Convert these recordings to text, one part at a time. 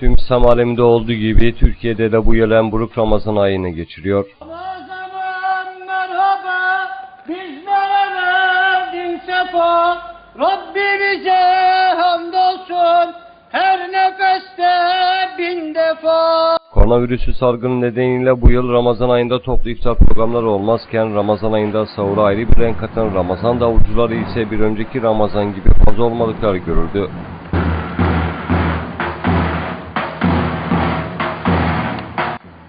Tüm İslam aleminde olduğu gibi Türkiye'de de bu yıl en buruk Ramazan ayını geçiriyor. zaman merhaba, sefa. Rabbimize hamdolsun, her nefeste bin defa. Koronavirüsü salgını nedeniyle bu yıl Ramazan ayında toplu iftar programları olmazken Ramazan ayında sahura ayrı bir renk katan Ramazan davulcuları ise bir önceki Ramazan gibi fazla olmadıkları görüldü.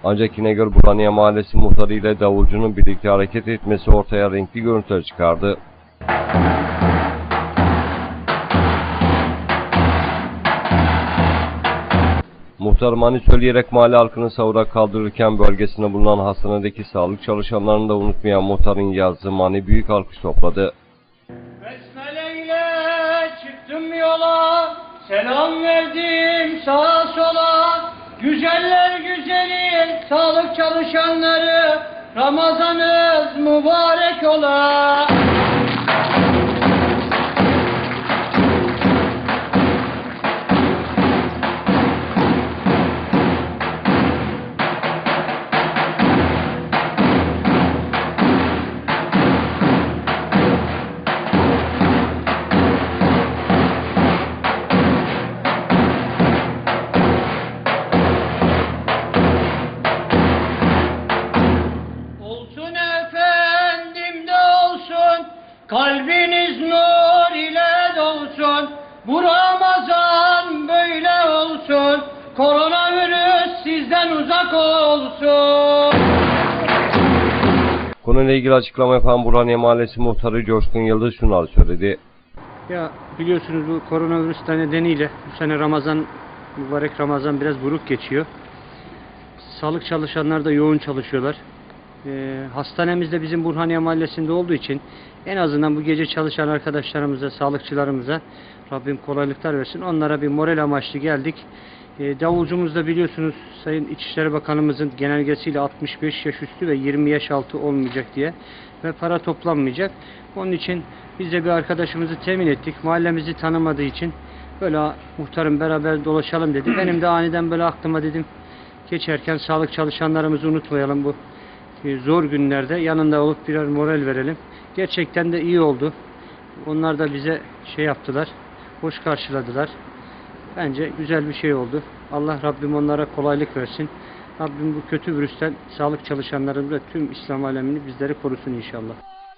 Ancak İnegöl Burhaniye Mahallesi muhtarı ile davulcunun birlikte hareket etmesi ortaya renkli görüntüler çıkardı. Muhtar mani söyleyerek mahalle halkını sahura kaldırırken bölgesinde bulunan hastanedeki sağlık çalışanlarını da unutmayan muhtarın yazdığı mani büyük alkış topladı. Besmele ile çıktım yola, selam verdim sağa sola. Güzeller sağlık çalışanları, Ramazanınız mübarek ola. Kalbiniz nur ile dolsun. Bu Ramazan böyle olsun, koronavirüs sizden uzak olsun. Konuyla ilgili açıklama yapan Burhaniye Mahallesi muhtarı Coşkun Yıldız şunları söyledi. Ya biliyorsunuz bu koronavirüs de nedeniyle bu sene Ramazan, mübarek Ramazan biraz buruk geçiyor. Sağlık çalışanlar da yoğun çalışıyorlar. Ee, hastanemiz de bizim Burhaniye Mahallesi'nde olduğu için en azından bu gece çalışan arkadaşlarımıza, sağlıkçılarımıza Rabbim kolaylıklar versin. Onlara bir moral amaçlı geldik. Ee, davulcumuz da biliyorsunuz Sayın İçişleri Bakanımızın genelgesiyle 65 yaş üstü ve 20 yaş altı olmayacak diye ve para toplanmayacak. Onun için biz de bir arkadaşımızı temin ettik. Mahallemizi tanımadığı için böyle muhtarım beraber dolaşalım dedi. Benim de aniden böyle aklıma dedim geçerken sağlık çalışanlarımızı unutmayalım bu e, zor günlerde yanında olup birer moral verelim. Gerçekten de iyi oldu. Onlar da bize şey yaptılar. Hoş karşıladılar. Bence güzel bir şey oldu. Allah Rabbim onlara kolaylık versin. Rabbim bu kötü virüsten sağlık çalışanlarını ve tüm İslam alemini bizleri korusun inşallah.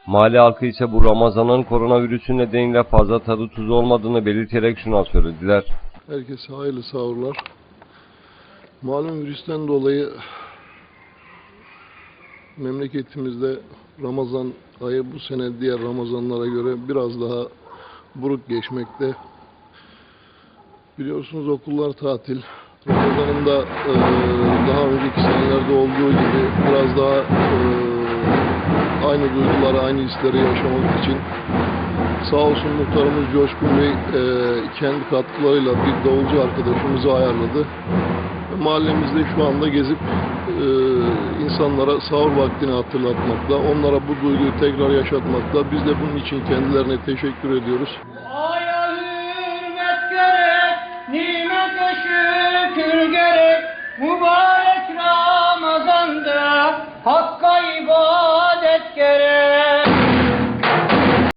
Mahalle halkı ise bu Ramazan'ın koronavirüsü nedeniyle fazla tadı tuzu olmadığını belirterek şuna söylediler. Herkese hayırlı sahurlar. Malum virüsten dolayı memleketimizde Ramazan ayı bu sene diğer Ramazanlara göre biraz daha buruk geçmekte. Biliyorsunuz okullar tatil. Ramazan'ın da e, daha önceki senelerde olduğu gibi biraz daha e, aynı duyguları, aynı hisleri yaşamak için Sağ olsun muhtarımız Coşkun Bey e, kendi katkılarıyla bir davulcu arkadaşımızı ayarladı. Mahallemizde şu anda gezip e, insanlara sahur vaktini hatırlatmakta, onlara bu duyguyu tekrar yaşatmakta. Biz de bunun için kendilerine teşekkür ediyoruz. Aya hürmet gerek, nimete şükür gerek. Mübarek